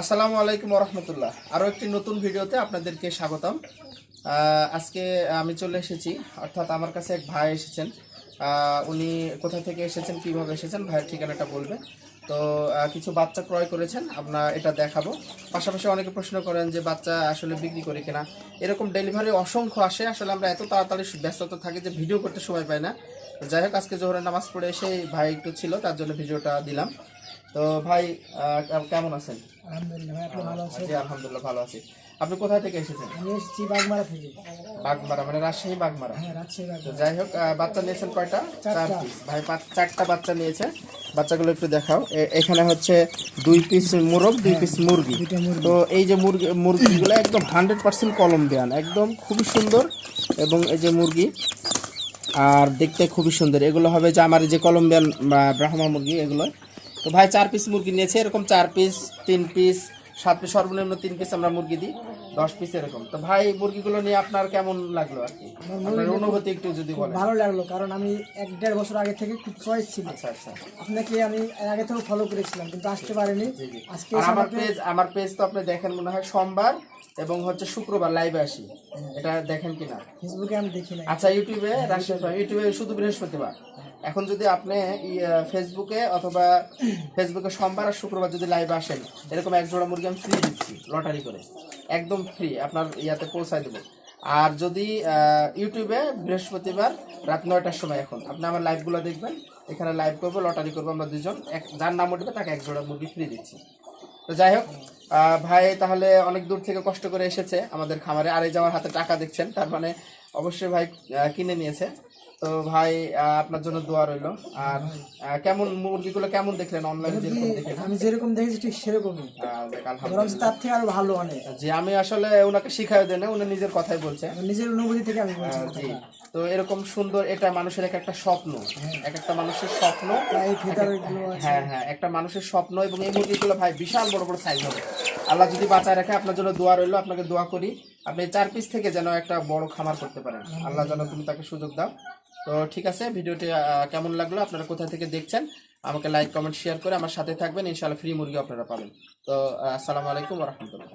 আসসালামু আলাইকুম রহমতুল্লাহ আরও একটি নতুন ভিডিওতে আপনাদেরকে স্বাগতম। আজকে আমি চলে এসেছি। অর্থাৎ আমার কাছে এক ভাই এসেছেন। উনি কোথা থেকে এসেছেন, কীভাবে এসেছেন, ভাইয়ের ঠিকানাটা বলবে। তো কিছু বাচ্চা ক্রয় করেছেন আপনার এটা দেখাবো। পাশাপাশি অনেকে প্রশ্ন করেন যে বাচ্চা আসলে বিক্রি করে কিনা। এরকম ডেলিভারি অসংখ্য আসে। আসলে আমরা এত তাড়াতাড়ি ব্যস্ততা থাকি যে ভিডিও করতে সময় পাই না। যাই হোক, আজকে জোহরের নামাজ পড়ে এসে ভাই একটু ছিল, তার জন্য ভিডিওটা দিলাম। তো ভাই আহ, কেমন আছেন? আলহামদুলিল্লাহ ভালো আছি। আপনি কোথায় থেকে এসেছেন? আমি এসেছি বাগমারা থেকে। বাগমারা মানে রাজশাহী বাগমারা। হ্যাঁ রাজশাহী বাগমারা। যাই হোক বাচ্চা নিয়েছেন কয়টা? চার পিস ভাই পাঁচ- চারটা বাচ্চা নিয়েছে। বাচ্চাগুলো একটু দেখাও। এখানে হচ্ছে দুই পিস মোরগ দুই পিস মুরগি। তো এই যে মুরগি মুরগিগুলো একদম হান্ড্রেড পার্সেন্ট কলম কলম্বিয়ান। একদম খুবই সুন্দর। এবং এই যে মুরগি আর দেখতে খুবই সুন্দর। এগুলো হবে যে আমার যে কলম্বিয়ান ব্রাহ্মা মুরগি এগুলো। তো ভাই চার পিস মুরগি নিয়েছে এরকম চার পিস তিন পিস সাত পিস সর্বনিম্ন তিন পিস আমরা মুরগি দিই দশ পিস এরকম। তো ভাই মুরগিগুলো নিয়ে আপনার কেমন লাগল আর কি? আপনার অনুভূতি একটু যদি বলেন। ভালো লাগল কারণ আমি এক দেড় বছর আগে থেকে খুব চয়েস ছিল। আচ্ছা আচ্ছা। আপনাকে আমি এর আগে থেকে ফলো করেছিলাম কিন্তু আসতে পারিনি। আজকে আমার পেজ আমার পেজ তো আপনি দেখেন মনে হয় সোমবার এবং হচ্ছে শুক্রবার লাইভে আসি। এটা দেখেন কিনা? ফেসবুকে আমি দেখি নাই। আচ্ছা ইউটিউবে রাশিয়া ইউটিউবে শুধু বৃহস্পতিবার? এখন যদি আপনি ফেসবুকে অথবা ফেসবুকে সোমবার আর শুক্রবার যদি লাইভে আসেন, এরকম এক জোড়া মুরগি আমি ফ্রি দিচ্ছি লটারি করে। একদম ফ্রি আপনার ইয়াতে পৌঁছায় দেবো। আর যদি ইউটিউবে বৃহস্পতিবার রাত নয়টার সময় এখন, আপনি আমার লাইভগুলো দেখবেন, এখানে লাইভ করব লটারি করব আমরা দুজন, এক, যার নাম উঠবে তাকে এক জোড়া মুরগি ফ্রি দিচ্ছি। তো যাই হোক ভাই তাহলে অনেক দূর থেকে কষ্ট করে এসেছে আমাদের খামারে, আর এই যে আমার হাতে টাকা দেখছেন, তার মানে অবশ্যই ভাই কিনে নিয়েছে। তো ভাই আপনার জন্য দোয়া রইল। আর কেমন মুরগিগুলো কেমন দেখলেন অনলাইনে যেরকম দেখে আমি যেরকম দেখেছি ঠিক সেরকমই। তার থেকে আরও ভালো অনেক। জি আমি আসলে ওনাকে শিখাই দেন উনি নিজের কথাই বলছে। নিজের অনুভূতি থেকে আমি বলছি জি তো এরকম সুন্দর এটা মানুষের এক একটা স্বপ্ন এক একটা মানুষের স্বপ্ন আছে। হ্যাঁ হ্যাঁ একটা মানুষের স্বপ্ন এবং এই মুরগিগুলো ভাই বিশাল বড় বড় সাইজ হবে। আল্লাহ যদি বাঁচায় রাখে আপনার জন্য দোয়া রইল আপনাকে দোয়া করি। আপনি চার পিস থেকে যেন একটা বড় খামার করতে পারেন। আল্লাহ যেন তুমি তাকে সুযোগ দাও। তো ঠিক আছে, ভিডিওটি কেমন লাগল, আপনারা কোথা থেকে দেখছেন, আমাকে লাইক কমেন্ট শেয়ার করে আমার সাথে থাকবেন, ইনশাআল্লাহ ফ্রি মুরগি আপনারা পাবেন। তো আসসালামু আলাইকুম রহমতুল্লাহ।